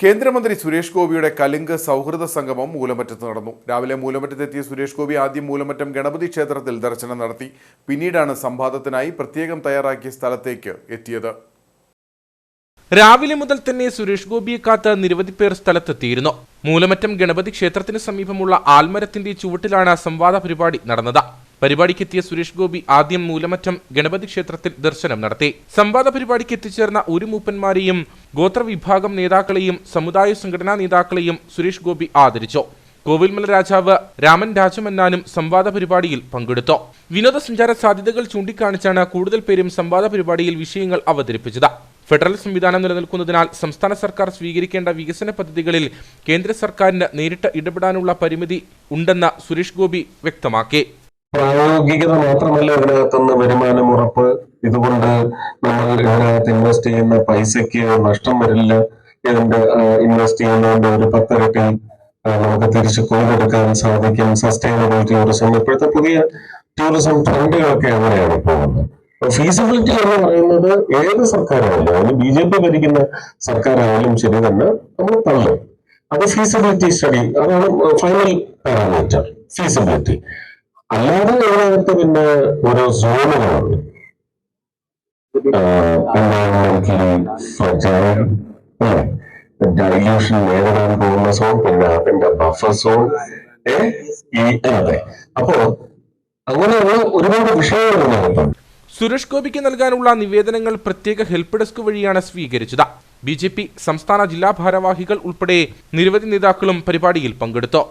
കേന്ദ്രമന്ത്രി സുരേഷ് ഗോപിയുടെ കലിംഗ് സൗഹൃദ സംഗമം മൂലമറ്റത്ത് നടന്നു. രാവിലെ മൂലമറ്റത്തെത്തിയ സുരേഷ് ഗോപി ആദ്യം മൂലമറ്റം ഗണപതി ക്ഷേത്രത്തിൽ ദർശനം നടത്തി പിന്നീടാണ് സംവാദത്തിനായി പ്രത്യേകം തയ്യാറാക്കിയ സ്ഥലത്തേക്ക് എത്തിയത്. രാവിലെ മുതൽ തന്നെ സുരേഷ് ഗോപിയെ കാത്ത് നിരവധി പേർ സ്ഥലത്തെത്തിയിരുന്നു. മൂലമറ്റം ഗണപതി ക്ഷേത്രത്തിന് സമീപമുള്ള ആൽമരത്തിന്റെ ചുവട്ടിലാണ് സംവാദ പരിപാടി നടന്നത്. പരിപാടിക്കെത്തിയ സുരേഷ് ഗോപി ആദ്യം മൂലമറ്റം ഗണപതി ക്ഷേത്രത്തിൽ ദർശനം നടത്തി. സംവാദ പരിപാടിക്ക് എത്തിച്ചേർന്ന ഒരു മൂപ്പന്മാരെയും ഗോത്രവിഭാഗം നേതാക്കളെയും സമുദായ സംഘടനാ നേതാക്കളെയും സുരേഷ് ഗോപി ആദരിച്ചു. കോവിൽമല രാജാവ് രാമൻ രാജമന്നാനും സംവാദ പരിപാടിയിൽ പങ്കെടുത്തു. വിനോദസഞ്ചാര സാധ്യതകൾ ചൂണ്ടിക്കാണിച്ചാണ് കൂടുതൽ പേരും സംവാദ പരിപാടിയിൽ വിഷയങ്ങൾ അവതരിപ്പിച്ചത്. ഫെഡറൽ സംവിധാനം നിലനിൽക്കുന്നതിനാൽ സംസ്ഥാന സർക്കാർ സ്വീകരിക്കേണ്ട വികസന പദ്ധതികളിൽ കേന്ദ്ര സർക്കാരിന് നേരിട്ട് ഇടപെടാനുള്ള പരിമിതി ഉണ്ടെന്ന് സുരേഷ് ഗോപി വ്യക്തമാക്കി. പ്രായോഗികത മാത്രമല്ല ഇതിനകത്തുനിന്ന് വരുമാനം ഉറപ്പ്. ഇതുകൊണ്ട് നമ്മൾ ഇതിനകത്ത് ഇൻവെസ്റ്റ് ചെയ്യുന്ന പൈസയ്ക്ക് നഷ്ടം വരില്ല. ഇതിന്റെ ഇൻവെസ്റ്റ് ചെയ്യുന്നതിന്റെ ഒരു പത്തിരട്ടി നമുക്ക് തിരിച്ചു കൊണ്ടെടുക്കാൻ സാധിക്കും. സസ്റ്റൈനബിൾ ടൂറിസം ഇപ്പോഴത്തെ പുതിയ ടൂറിസം ട്രെൻഡുകളൊക്കെ അങ്ങനെയാണ് പോകുന്നത്? ഫീസിബിലിറ്റി എന്ന് പറയുന്നത് ഏത് സർക്കാരായാലും അതിന് ബി ജെ പി ഭരിക്കുന്ന സർക്കാരായാലും ശരി തന്നെ നമ്മൾ തള്ളും. അത് ഫീസിബിലിറ്റി സ്റ്റഡി അതാണ് ഫൈനൽ പാരാമീറ്റർ ഫീസിബിലിറ്റി അല്ലാതെ ഇതിനകത്ത് പിന്നെ ഓരോ സോണുകളുണ്ട്? ഡൈല്യൂഷൻ നേരിടാൻ പോകുന്ന സോൺ പിന്നെ അതിന്റെ ബഫർ സോൺ അതെ. അപ്പോ അങ്ങനെയുള്ള ഒരുപാട് വിഷയങ്ങൾ ഇതിനകത്തുണ്ട് സുരേഷ് ഗോപിക്ക് നൽകാനുള്ള നിവേദനങ്ങൾ പ്രത്യേക ഹെൽപ്പ് ഡെസ്ക് വഴിയാണ് സ്വീകരിച്ചത്. ബി ജെ പി സംസ്ഥാന ജില്ലാ ഭാരവാഹികൾ ഉൾപ്പെടെ നിരവധി നേതാക്കളും പരിപാടിയിൽ പങ്കെടുത്തു.